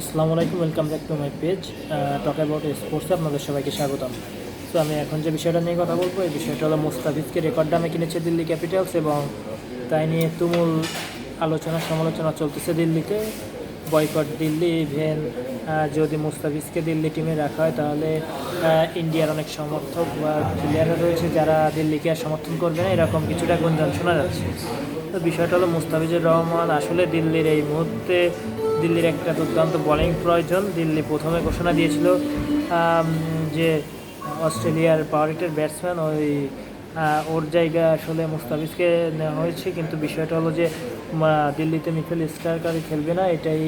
আসসালামু আলাইকুম welcome back to my page talk about স্পোর্টসে আপনাদের সবাইকে স্বাগতম। তো আমি এখন যে বিষয়টা নিয়ে কথা বলব, এই বিষয়টা হলো মুস্তাফিজকে রেকর্ড দামে কিনেছে দিল্লি ক্যাপিটালস এবং তাই নিয়ে তুমুল আলোচনা সমালোচনা চলতেছে দিল্লিতে। বয়কট দিল্লি ইভেন যদি মুস্তাফিজকে দিল্লি টিমে রাখা হয়, তাহলে ইন্ডিয়ার অনেক সমর্থক বা প্লেয়াররা রয়েছে যারা দিল্লিকে আর সমর্থন করবে না, এরকম কিছুটা গুঞ্জন শোনা যাচ্ছে। তো বিষয়টা হলো মুস্তাফিজুর রহমান আসলে দিল্লির এই মুহূর্তে দিল্লির একটা দুর্দান্ত বোলিং প্রয়োজন। দিল্লি প্রথমে ঘোষণা দিয়েছিল যে অস্ট্রেলিয়ার পাওয়ার হিটের ব্যাটসম্যান ওই ওর জায়গা আসলে মুস্তাফিজকে নেওয়া হয়েছে। কিন্তু বিষয়টা হলো যে দিল্লিতে মিথেল স্টারকারই খেলবে না, এটাই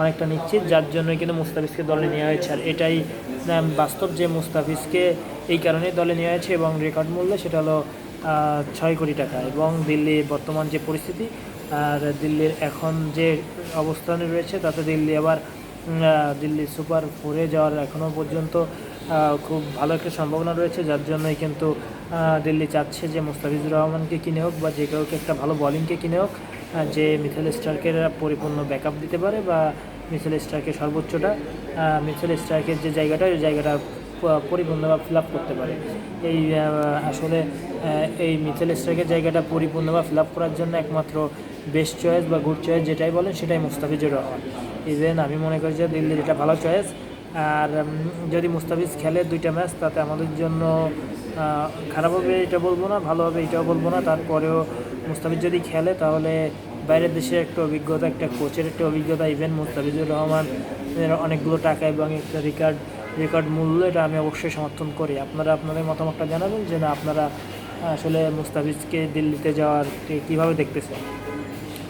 অনেকটা নিশ্চিত। যার জন্য কিন্তু মুস্তাফিজকে দলে নেওয়া হয়েছে। আর এটাই বাস্তব যে মুস্তাফিজকে এই কারণেই দলে নেওয়া হয়েছে এবং রেকর্ড মূল্য সেটা হলো ছয় কোটি টাকা। এবং দিল্লি বর্তমান যে পরিস্থিতি আর দিল্লির এখন যে অবস্থানে রয়েছে, তাতে দিল্লি আবার দিল্লি সুপার ফোরে যাওয়ার এখনও পর্যন্ত খুব ভালো একটা সম্ভাবনা রয়েছে। যার জন্যই কিন্তু দিল্লি চাচ্ছে যে মুস্তাফিজুর রহমানকে কিনে হোক বা যে কাউকে একটা ভালো বলিংকে কিনে হোক যে মিথেল স্টারকে পরিপূর্ণ ব্যাকআপ দিতে পারে বা মিথেল স্টারকে সর্বোচ্চটা মিথেল স্টারকের যে জায়গাটা, ওই জায়গাটা প- পরিপূর্ণভাবে ফিল করতে পারে। এই আসলে এই মিথেল স্ট্রাইকের জায়গাটা পরিপূর্ণভাবে ফিল আপ করার জন্য একমাত্র বেস্ট চয়েস বা গুড চয়েস যেটাই বলেন, সেটাই মুস্তাফিজুর রহমান। ইভেন আমি মনে করি যে দিল্লির এটা ভালো চয়েস আর যদি মুস্তাফিজ খেলে দুইটা ম্যাচ তাতে আমাদের জন্য খারাপ হবে এটা বলব না, ভালো হবে এটাও বলব না। তারপরেও মুস্তাফিজ যদি খেলে, তাহলে বাইরের দেশের একটা অভিজ্ঞতা, একটা কোচের একটা অভিজ্ঞতা। ইভেন মুস্তাফিজুর রহমান অনেকগুলো টাকা এবং একটা রেকর্ড রেকর্ড মূল্য এটা আমি অবশ্যই সমর্থন করি। আপনারা আপনাদের মতামতটা জানাবেন যে না, আপনারা আসলে মুস্তাফিজকে দিল্লিতে যাওয়ার কীভাবে দেখতেছেন?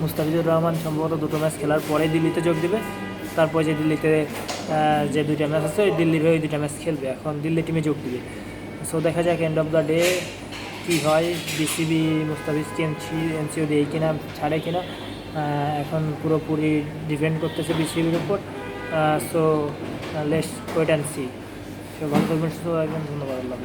মুস্তাফিজুর রহমান সম্ভবত দুটো ম্যাচ খেলার পরে দিল্লিতে যোগ দেবে। তারপর যে দিল্লিতে যে দুইটা ম্যাচ আছে, ওই দিল্লির হয়ে ওই দুইটা ম্যাচ খেলবে। এখন দিল্লি টিমে যোগ দিবে। সো দেখা যাক এন্ড অফ দ্য ডে কী হয়। বিসিবি মুস্তাফিজকে এনসি, এনসিও দেয় কিনা, ছাড়ে কিনা। এখন পুরোপুরি ডিপেন্ড করতেছে বিসিবির উপর। So let's wait and see সে ভালো থাকবেন সুস্থ থাকবেন ধন্যবাদ আল্লাহ।